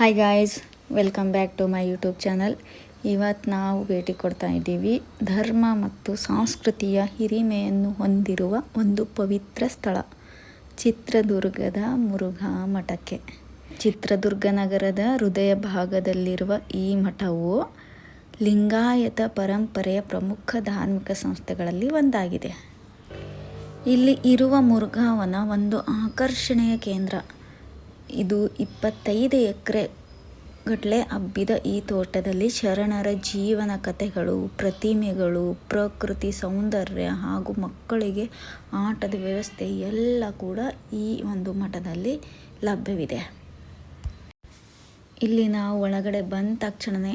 Hi guys welcome back to my YouTube channel ಇವತ್ತು ನಾವು ಭೇಟಿ ಕೊಡ್ತಾ ಇದ್ದೀವಿ ಧರ್ಮ ಮತ್ತು ಸಂಸ್ಕೃತಿಯ ಹಿರಿಮೆಯನ್ನು ಹೊಂದಿರುವ ಒಂದು ಪವಿತ್ರ ಸ್ಥಳ, ಚಿತ್ರದುರ್ಗದ ಮುರುಘಾ ಮಠಕ್ಕೆ. ಚಿತ್ರದುರ್ಗ ನಗರದ ಹೃದಯ ಭಾಗದಲ್ಲಿರುವ ಈ ಮಠವು ಲಿಂಗಾಯತ ಪರಂಪರೆಯ ಪ್ರಮುಖ ಧಾರ್ಮಿಕ ಸಂಸ್ಥೆಗಳಲ್ಲಿ ಒಂದಾಗಿದೆ. ಇಲ್ಲಿ ಇರುವ ಮುರುಘಾವನ ಒಂದು ಆಕರ್ಷಣೆಯ ಕೇಂದ್ರ. ಇದು ಇಪ್ಪತ್ತೈದು ಎಕರೆ ಗಟ್ಟಲೆ ಹಬ್ಬಿದ ಈ ತೋಟದಲ್ಲಿ ಶರಣರ ಜೀವನ ಕಥೆಗಳು, ಪ್ರತಿಮೆಗಳು, ಪ್ರಕೃತಿ ಸೌಂದರ್ಯ ಹಾಗೂ ಮಕ್ಕಳಿಗೆ ಆಟದ ವ್ಯವಸ್ಥೆ ಎಲ್ಲ ಕೂಡ ಈ ಒಂದು ಮಠದಲ್ಲಿ ಲಭ್ಯವಿದೆ. ಇಲ್ಲಿ ನಾವು ಒಳಗಡೆ ಬಂದ ತಕ್ಷಣವೇ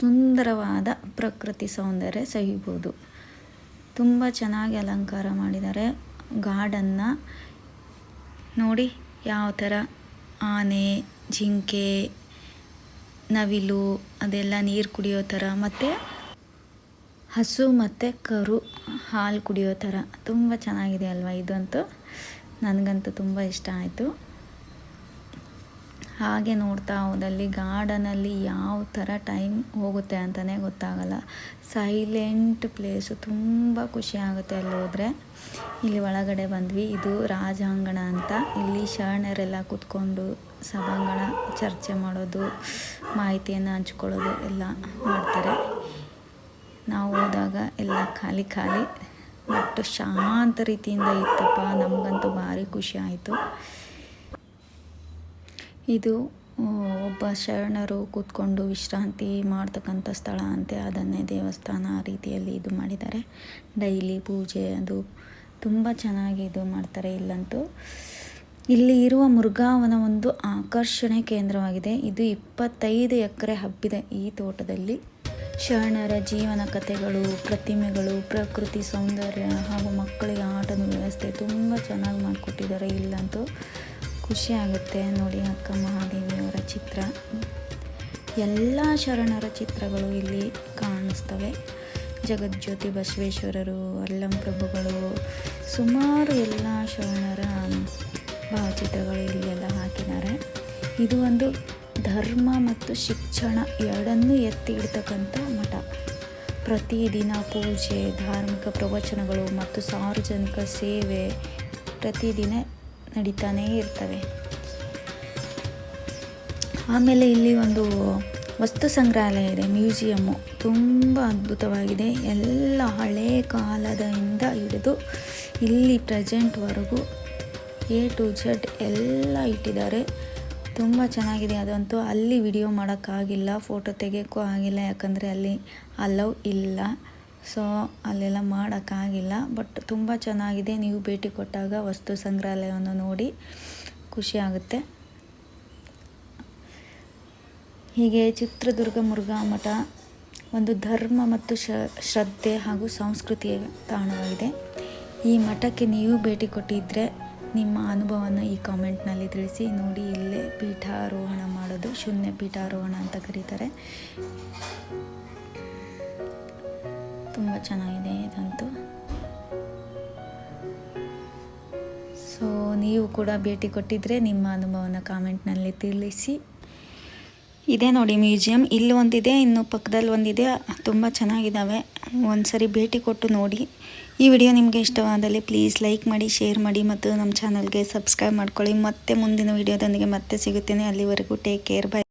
ಸುಂದರವಾದ ಪ್ರಕೃತಿ ಸೌಂದರ್ಯ ಸಹಿಬೋದು. ತುಂಬ ಚೆನ್ನಾಗಿ ಅಲಂಕಾರ ಮಾಡಿದ್ದಾರೆ. ಗಾರ್ಡನ್ನ ನೋಡಿ ಯಾವ ಥರ ಆನೆ, ಜಿಂಕೆ, ನವಿಲು, ಅದೆಲ್ಲ ನೀರು ಕುಡಿಯೋ ಥರ ಮತ್ತು ಹಸು ಮತ್ತು ಕರು ಹಾಲು ಕುಡಿಯೋ ಥರ. ತುಂಬ ಚೆನ್ನಾಗಿದೆ ಅಲ್ವಾ ಇದಂತೂ? ನನಗಂತೂ ತುಂಬ ಇಷ್ಟ ಆಯಿತು. ಹಾಗೆ ನೋಡ್ತಾ ಹೋದಲ್ಲಿ ಗಾರ್ಡನಲ್ಲಿ ಯಾವ ಥರ ಟೈಮ್ ಹೋಗುತ್ತೆ ಅಂತಲೇ ಗೊತ್ತಾಗಲ್ಲ. ಸೈಲೆಂಟ್ ಪ್ಲೇಸು ತುಂಬ ಖುಷಿ ಆಗುತ್ತೆ ಅಲ್ಲಿ ಹೋದರೆ. ಇಲ್ಲಿ ಒಳಗಡೆ ಬಂದ್ವಿ. ಇದು ರಾಜಾಂಗಣ ಅಂತ. ಇಲ್ಲಿ ಶರಣರೆಲ್ಲ ಕೂತ್ಕೊಂಡು ಸಭಾಂಗಣ ಚರ್ಚೆ ಮಾಡೋದು, ಮಾಹಿತಿಯನ್ನು ಹಂಚ್ಕೊಳ್ಳೋದು ಎಲ್ಲ ಮಾಡ್ತಾರೆ. ನಾವು ಹೋದಾಗ ಎಲ್ಲ ಖಾಲಿ ಖಾಲಿ, ಬಟ್ ಶಾಂತ ರೀತಿಯಿಂದ ಇತ್ತಪ್ಪ. ನಮಗಂತೂ ಭಾರಿ ಖುಷಿ ಆಯಿತು. ಇದು ಒಬ್ಬ ಶರಣರು ಕೂತ್ಕೊಂಡು ವಿಶ್ರಾಂತಿ ಮಾಡ್ತಕ್ಕಂಥ ಸ್ಥಳ ಅಂತೆ. ಅದನ್ನೇ ದೇವಸ್ಥಾನ ಆ ರೀತಿಯಲ್ಲಿ ಇದು ಮಾಡಿದ್ದಾರೆ. ಡೈಲಿ ಪೂಜೆ ಅದು ತುಂಬ ಚೆನ್ನಾಗಿ ಇದು ಮಾಡ್ತಾರೆ ಇಲ್ಲಂತೂ. ಇಲ್ಲಿ ಇರುವ ಮುರುಘಾವನ ಒಂದು ಆಕರ್ಷಣೆ ಕೇಂದ್ರವಾಗಿದೆ. ಇದು ಇಪ್ಪತ್ತೈದು ಎಕರೆ ಹಬ್ಬಿದೆ ಈ ತೋಟದಲ್ಲಿ. ಶರಣರ ಜೀವನ ಕಥೆಗಳು, ಪ್ರತಿಮೆಗಳು, ಪ್ರಕೃತಿ ಸೌಂದರ್ಯ ಹಾಗೂ ಮಕ್ಕಳಿಗೆ ಆಟದ ವ್ಯವಸ್ಥೆ ತುಂಬ ಚೆನ್ನಾಗಿ ಮಾಡಿಕೊಟ್ಟಿದ್ದಾರೆ ಇಲ್ಲಂತೂ. ಖುಷಿ ಆಗುತ್ತೆ ನೋಡಿ ಅಕ್ಕ ಮಹಾದೇವಿಯವರ ಚಿತ್ರ. ಎಲ್ಲ ಶರಣರ ಚಿತ್ರಗಳು ಇಲ್ಲಿ ಕಾಣಿಸ್ತವೆ. ಜಗಜ್ಯೋತಿ ಬಸವೇಶ್ವರರು, ಅಲ್ಲಂ ಪ್ರಭುಗಳು, ಸುಮಾರು ಎಲ್ಲ ಶರಣರ ಭಾವಚಿತ್ರಗಳು ಇಲ್ಲೆಲ್ಲ ಹಾಕಿದ್ದಾರೆ. ಇದು ಒಂದು ಧರ್ಮ ಮತ್ತು ಶಿಕ್ಷಣ ಎರಡನ್ನೂ ಎತ್ತಿ ಇಡ್ತಕ್ಕಂಥ ಮಠ. ಪ್ರತಿದಿನ ಪೂಜೆ, ಧಾರ್ಮಿಕ ಪ್ರವಚನಗಳು ಮತ್ತು ಸಾರ್ವಜನಿಕ ಸೇವೆ ಪ್ರತಿದಿನ ನಡೀತಾನೇ ಇರ್ತವೆ. ಆಮೇಲೆ ಇಲ್ಲಿ ಒಂದು ವಸ್ತು ಸಂಗ್ರಹಾಲಯ ಇದೆ, ಮ್ಯೂಸಿಯಮ್ಮು. ತುಂಬ ಅದ್ಭುತವಾಗಿದೆ. ಎಲ್ಲ ಹಳೇ ಕಾಲದಿಂದ ಹಿಡಿದು ಇಲ್ಲಿ ಪ್ರೆಸೆಂಟ್ವರೆಗೂ ಎ ಟು ಜೆಡ್ ಎಲ್ಲ ಇಟ್ಟಿದ್ದಾರೆ. ತುಂಬ ಚೆನ್ನಾಗಿದೆ. ಅದಂತೂ ಅಲ್ಲಿ ವಿಡಿಯೋ ಮಾಡೋಕ್ಕಾಗಿಲ್ಲ, ಫೋಟೋ ತೆಗಿಯೋಕ್ಕೂ ಆಗಿಲ್ಲ. ಯಾಕಂದರೆ ಅಲ್ಲಿ ಅಲೌ ಇಲ್ಲ. ಸೊ ಅಲ್ಲೆಲ್ಲ ಮಾಡೋಕ್ಕಾಗಿಲ್ಲ ಬಟ್ ತುಂಬ ಚೆನ್ನಾಗಿದೆ. ನೀವು ಭೇಟಿ ಕೊಟ್ಟಾಗ ವಸ್ತು ಸಂಗ್ರಹಾಲಯವನ್ನು ನೋಡಿ ಖುಷಿ ಆಗುತ್ತೆ. ಹೀಗೆ ಚಿತ್ರದುರ್ಗ ಮುರುಘಾ ಮಠ ಒಂದು ಧರ್ಮ ಮತ್ತು ಶ್ರದ್ಧೆ ಹಾಗೂ ಸಂಸ್ಕೃತಿಯ ತಾಣವಾಗಿದೆ. ಈ ಮಠಕ್ಕೆ ನೀವು ಭೇಟಿ ಕೊಟ್ಟಿದ್ದರೆ ನಿಮ್ಮ ಅನುಭವವನ್ನು ಈ ಕಾಮೆಂಟ್ನಲ್ಲಿ ತಿಳಿಸಿ. ನೋಡಿ, ಇಲ್ಲೇ ಪೀಠಾರೋಹಣ ಮಾಡೋದು, ಶೂನ್ಯ ಪೀಠಾರೋಹಣ ಅಂತ ಕರೀತಾರೆ. ತುಂಬ ಚೆನ್ನಾಗಿದೆ ಇದಂತೂ. ಸೊ ನೀವು ಕೂಡ ಭೇಟಿ ಕೊಟ್ಟಿದ್ದರೆ ನಿಮ್ಮ ಅನುಭವನ ಕಾಮೆಂಟ್ನಲ್ಲಿ ತಿಳಿಸಿ. ಇದೆ ನೋಡಿ ಮ್ಯೂಸಿಯಂ. ಇಲ್ಲಿ ಒಂದಿದೆ, ಇನ್ನು ಪಕ್ಕದಲ್ಲಿ ಒಂದಿದೆ. ತುಂಬ ಚೆನ್ನಾಗಿದ್ದಾವೆ ಒಂದ್ಸರಿ ಭೇಟಿ ಕೊಟ್ಟು ನೋಡಿ. ಈ ವಿಡಿಯೋ ನಿಮಗೆ ಇಷ್ಟವಾದಲ್ಲಿ ಪ್ಲೀಸ್ ಲೈಕ್ ಮಾಡಿ ಶೇರ್ ಮಾಡಿ ಮತ್ತು ನಮ್ಮ ಚಾನಲ್ಗೆ ಸಬ್ಸ್ಕ್ರೈಬ್ ಮಾಡ್ಕೊಳ್ಳಿ. ಮತ್ತೆ ಮುಂದಿನ ವಿಡಿಯೋದೊಂದಿಗೆ ಮತ್ತೆ ಸಿಗುತ್ತೇನೆ. ಅಲ್ಲಿವರೆಗೂ ಟೇಕ್ ಕೇರ್ ಬೈ